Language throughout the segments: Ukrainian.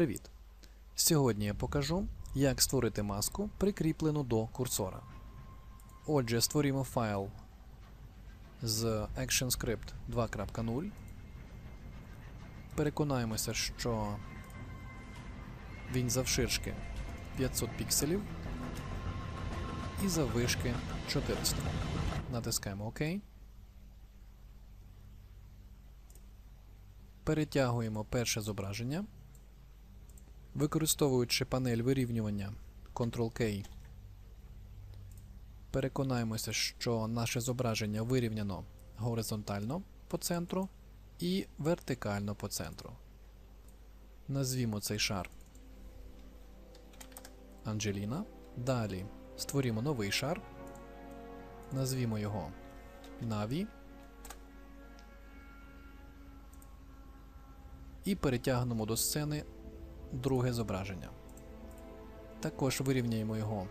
Привіт! Сьогодні я покажу, як створити маску, прикріплену до курсора. Отже, створімо файл з ActionScript 2.0. Переконаємося, що він завширшки 500 пікселів і заввишки 400. Натискаємо ОК. Перетягуємо перше зображення. Використовуючи панель вирівнювання Ctrl-K, переконаємося, що наше зображення вирівняно горизонтально по центру і вертикально по центру. Назвімо цей шар Анджеліна. Далі створімо новий шар. Назвімо його Наві. І перетягнемо до сцени друге зображення. Також вирівняємо його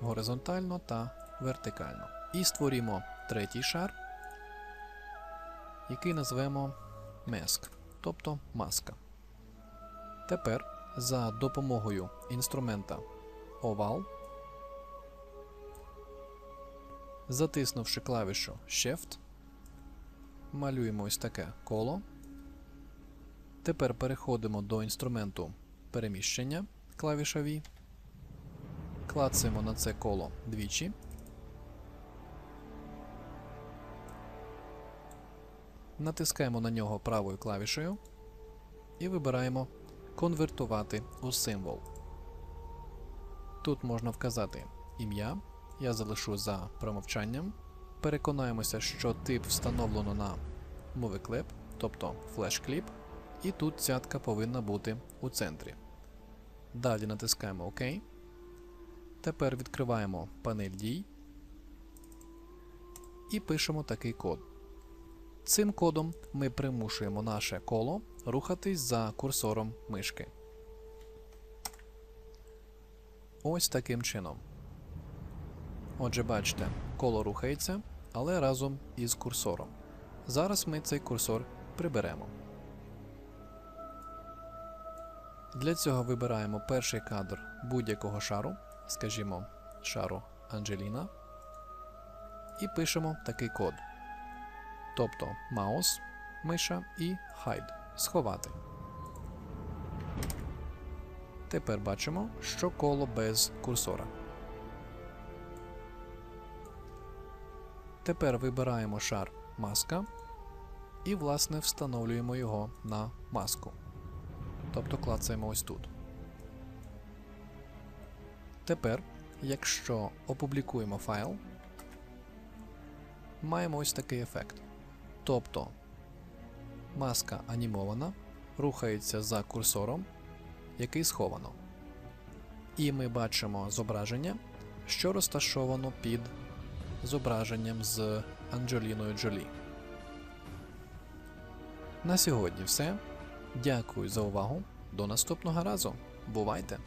горизонтально та вертикально. І створимо третій шар, який назвемо Mask, тобто маска. Тепер за допомогою інструмента Oval, затиснувши клавішу Shift, малюємо ось таке коло. Тепер переходимо до інструменту переміщення клавіша V. Клацаємо на це коло двічі. Натискаємо на нього правою клавішею і вибираємо Конвертувати у символ. Тут можна вказати ім'я. Я залишу за промовчанням. Переконаємося, що тип встановлено на MovieClip, тобто флеш-кліп. І тут цятка повинна бути у центрі. Далі натискаємо ОК. Тепер відкриваємо панель дій і пишемо такий код. Цим кодом ми примушуємо наше коло рухатись за курсором мишки. Ось таким чином. Отже, бачите, коло рухається, але разом із курсором. Зараз ми цей курсор приберемо. Для цього вибираємо перший кадр будь-якого шару, скажімо, шару Анджеліна, і пишемо такий код. Тобто маус, миша і hide сховати. Тепер бачимо, що коло без курсора. Тепер вибираємо шар маска і, власне, встановлюємо його на маску. Тобто клацаємо ось тут. Тепер, якщо опублікуємо файл, маємо ось такий ефект. Тобто маска анімована, рухається за курсором, який сховано. І ми бачимо зображення, що розташовано під зображенням з Анджеліною Джолі. На сьогодні все. Дякую за увагу. До наступного разу. Бувайте!